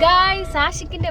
guys ആഷിക്കിന്റെ